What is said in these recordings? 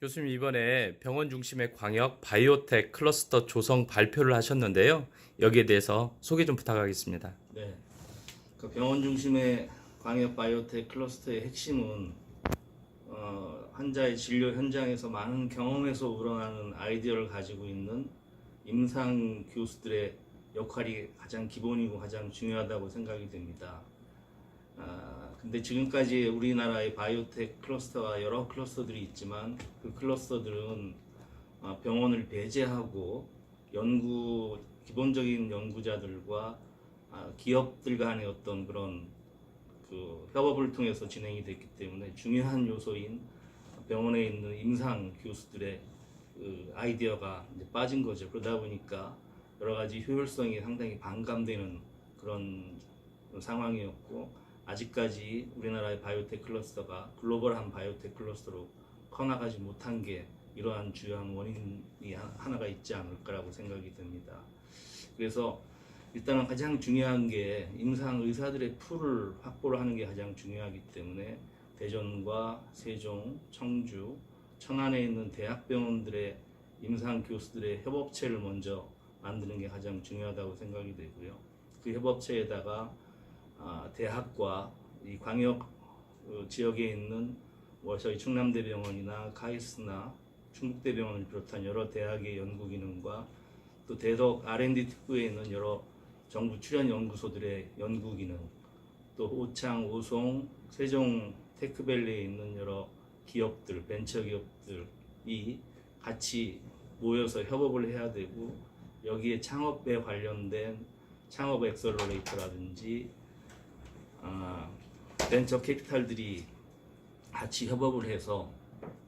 교수님 이번에 병원 중심의 광역 바이오텍 클러스터 조성 발표를 하셨는데요. 여기에 대해서 소개 좀 부탁하겠습니다. 네. 그 병원 중심의 광역 바이오텍 클러스터의 핵심은 어, 환자의 진료 현장에서 많은 경험에서 우러나는 아이디어를 가지고 있는 임상 교수들의 역할이 가장 기본이고 가장 중요하다고 생각이 됩니다. 아, 근데 지금까지 우리나라의 바이오텍 클러스터가 여러 클러스터들이 있지만 그 클러스터들은 아, 병원을 배제하고 연구 기본적인 연구자들과 아, 기업들 간의 어떤 그런 그 협업을 통해서 진행이 됐기 때문에 중요한 요소인 병원에 있는 임상 교수들의 그 아이디어가 빠진 거죠. 그러다 보니까 여러 가지 효율성이 상당히 반감되는 그런 상황이었고 아직까지 우리나라의 바이오텍 클러스터가 글로벌한 바이오텍 클러스터로 커나가지 못한 게 이러한 주요한 원인이 하- 하나가 있지 않을까라고 생각이 듭니다. 그래서 일단은 가장 중요한 게 임상 의사들의 풀을 확보를 하는 게 가장 중요하기 때문에 대전과 세종, 청주, 천안에 있는 대학병원들의 임상 교수들의 협업체를 먼저 만드는 게 가장 중요하다고 생각이 되고요. 그 협업체에다가 아, 대학과 이 광역 어, 지역에 있는 뭐 저희 충남대병원이나 카이스나 충북대병원을 비롯한 여러 대학의 연구 기능과 또 대덕 R&D 특구에 있는 여러 정부 출연 연구소들의 연구 기능, 또 오창, 오송, 세종 테크밸리에 있는 여러 기업들, 벤처 기업들이 같이 모여서 협업을 해야 되고 여기에 창업에 관련된 창업 엑셀러레이터라든지 아, 벤처 캐피탈들이 같이 협업을 해서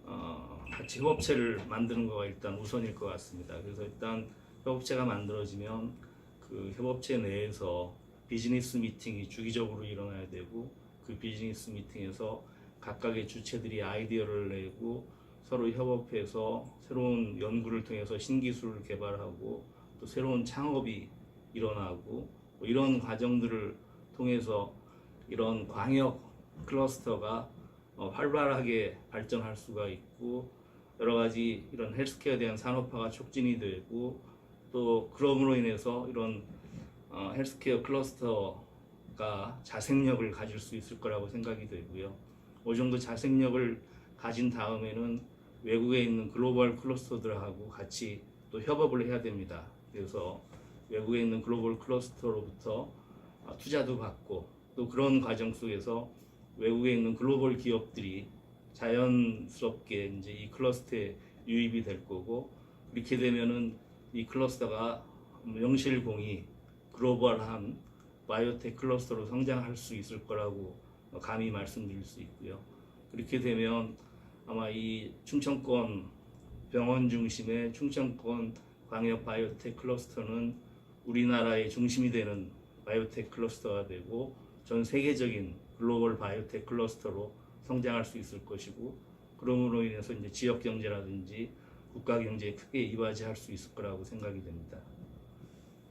어, 같이 협업체를 만드는 거가 일단 우선일 것 같습니다. 그래서 일단 협업체가 만들어지면 그 협업체 내에서 비즈니스 미팅이 주기적으로 일어나야 되고 그 비즈니스 미팅에서 각각의 주체들이 아이디어를 내고 서로 협업해서 새로운 연구를 통해서 신기술을 개발하고 또 새로운 창업이 일어나고 뭐 이런 과정들을 통해서 이런 광역 클러스터가 어, 활발하게 발전할 수가 있고 여러 가지 이런 헬스케어에 대한 산업화가 촉진이 되고 또 그럼으로 인해서 이런 어, 헬스케어 클러스터가 자생력을 가질 수 있을 거라고 생각이 되고요. 어느 정도 자생력을 가진 다음에는 외국에 있는 글로벌 클러스터들하고 같이 또 협업을 해야 됩니다. 그래서 외국에 있는 글로벌 클러스터로부터 아, 투자도 받고 또 그런 과정 속에서 외국에 있는 글로벌 기업들이 자연스럽게 이제 이 클러스터에 유입이 될 거고 이렇게 되면은 이 클러스터가 명실공히 글로벌한 바이오텍 클러스터로 성장할 수 있을 거라고 감히 말씀드릴 수 있고요. 그렇게 되면 아마 이 충청권 병원 중심의 충청권 광역 바이오텍 클러스터는 우리나라의 중심이 되는 바이오텍 클러스터가 되고 전 세계적인 글로벌 바이오텍 클러스터로 성장할 수 있을 것이고 그러므로 인해서 이제 지역 경제라든지 국가 경제에 크게 이바지할 수 있을 거라고 생각이 됩니다.